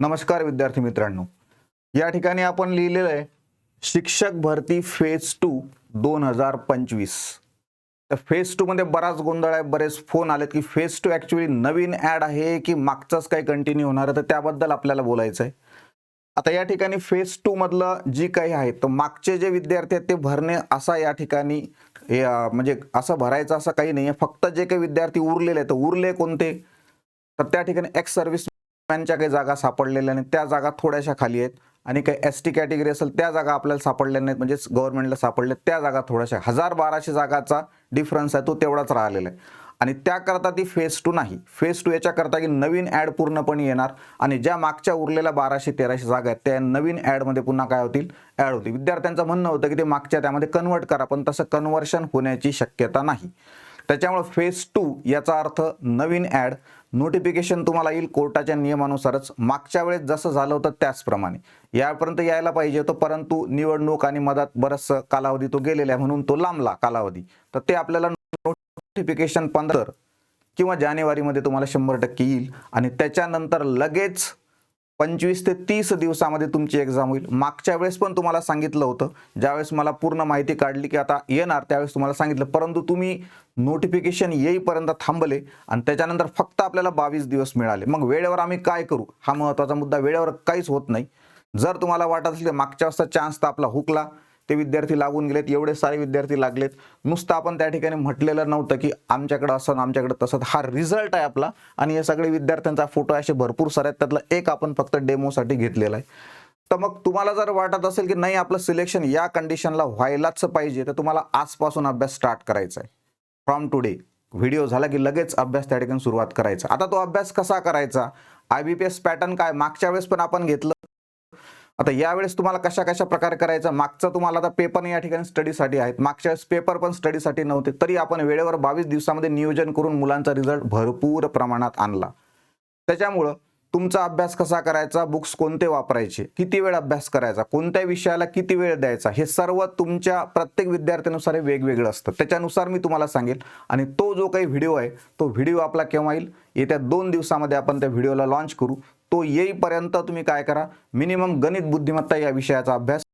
नमस्कार विद्यार्थी मित्रांनो. या ठिकाणी आपण लिहिलेलं आहे शिक्षक भरती फेज टू दोन हजार पंचवीस. तर फेज टू मध्ये बराच गोंधळ आहे बरेच फोन आलेत की फेज टू ॲक्च्युली नवीन ॲड आहे की मागचाच काही कंटिन्यू होणार आहे तर त्याबद्दल आपल्याला बोलायचं आहे. आता या ठिकाणी फेज टू मधलं जी काही आहे तर मागचे जे विद्यार्थी आहेत ते भरणे असा या ठिकाणी म्हणजे असं भरायचं असं काही नाही आहे फक्त जे काही विद्यार्थी उरलेले आहेत तर उरले कोणते? तर त्या ठिकाणी एक्स सर्व्हिस मॅनच्या काही जागा सापडलेल्या नाहीत. त्या जागा थोड्याशा खाली आहेत. आणि काही एस टी कॅटेगरी असेल त्या जागा आपल्याला सापडल्या नाहीत. म्हणजेच गव्हर्नमेंटला सापडल्या त्या जागा थोड्याशा. हजार बाराशे जागाचा डिफरन्स आहे तो तेवढाच राहिलेला आहे. आणि त्याकरता ती फेज टू नाही. फेज टू याच्याकरता की नवीन ॲड पूर्णपणे येणार. आणि ज्या मागच्या उरलेल्या बाराशे तेराशे जागा आहेत त्या नवीन ॲडमध्ये पुन्हा काय होतील? ॲड होतील. विद्यार्थ्यांचं म्हणणं होतं की ते मागच्या त्यामध्ये कन्वर्ट करा. पण तसं कन्वर्शन होण्याची शक्यता नाही. त्याच्यामुळे फेज टू याचा अर्थ नवीन ॲड नोटिफिकेशन तुम्हाला येईल कोर्टाच्या नियमानुसारच. मागच्या वेळेस जसं झालं होतं त्याचप्रमाणे. यापर्यंत यायला पाहिजे होतं परंतु निवडणूक आणि मधात बरंचसं कालावधी तो गेलेला आहे म्हणून तो लांबला कालावधी. तर ते आपल्याला नोटिफिकेशन पंधरा किंवा जानेवारीमध्ये तुम्हाला शंभर टक्के येईल आणि त्याच्यानंतर लगेच पंचवीस ते तीस दिवसामध्ये तुमची एक्झाम होईल. मागच्या वेळेस पण तुम्हाला सांगितलं होतं. ज्यावेळेस मला पूर्ण माहिती काढली की आता येणार त्यावेळेस तुम्हाला सांगितलं. परंतु तुम्ही नोटिफिकेशन येईपर्यंत थांबले आणि त्याच्यानंतर फक्त आपल्याला बावीस दिवस मिळाले. मग वेळेवर आम्ही काय करू? हा महत्त्वाचा मुद्दा. वेळेवर काहीच होत नाही. जर तुम्हाला वाटत असेल मागच्या वाजता चान्स तर आपला हुकला. ते विद्यार्थी लागून गेलेत एवढे सारे विद्यार्थी लागलेत. नुसतं आपण त्या ठिकाणी म्हटलेलं नव्हतं की आमच्याकडं असं आमच्याकडे तसं. हा रिझल्ट आहे आपला आणि हे सगळे विद्यार्थ्यांचा फोटो असे भरपूर सारे आहेत. त्यातला एक आपण फक्त डेमोसाठी घेतलेला आहे. तर मग तुम्हाला जर वाटत असेल की नाही आपलं सिलेक्शन या कंडिशनला व्हायलाच पाहिजे तर तुम्हाला आजपासून अभ्यास स्टार्ट करायचा आहे. फ्रॉम टुडे व्हिडिओ झाला की लगेच अभ्यास त्या ठिकाणी सुरुवात करायचा. आता तो अभ्यास कसा करायचा? I B P S pattern काय? मागच्या वेळेस पण आपण घेतलं. आता यावेळेस तुम्हाला कशा कशा प्रकारे करायचा? मागचा तुम्हाला आता पेपर या ठिकाणी स्टडीसाठी आहेत. मागच्या वेळेस पेपर पण स्टडीसाठी नव्हते. तरी आपण वेळेवर बावीस दिवसामध्ये नियोजन करून मुलांचा रिझल्ट भरपूर प्रमाणात आणला. त्याच्यामुळं तुमचा अभ्यास कसा करायचा? बुक्स कोणते वापरायचे? किती वेळ अभ्यास करायचा? कोणत्या विषयाला किती वेळ द्यायचा? हे सर्व तुमच्या प्रत्येक विद्यार्थ्यानुसार वेगवेगळं असतं. त्याच्यानुसार मी तुम्हाला सांगेल. आणि तो जो काही व्हिडिओ आहे तो व्हिडिओ आपला केव्हा येईल? येत्या दोन दिवसामध्ये आपण त्या व्हिडिओला लॉन्च करू. तो येईपर्यंत तुम्ही काय करा? मिनिमम गणित बुद्धिमत्ता या विषयाचा अभ्यास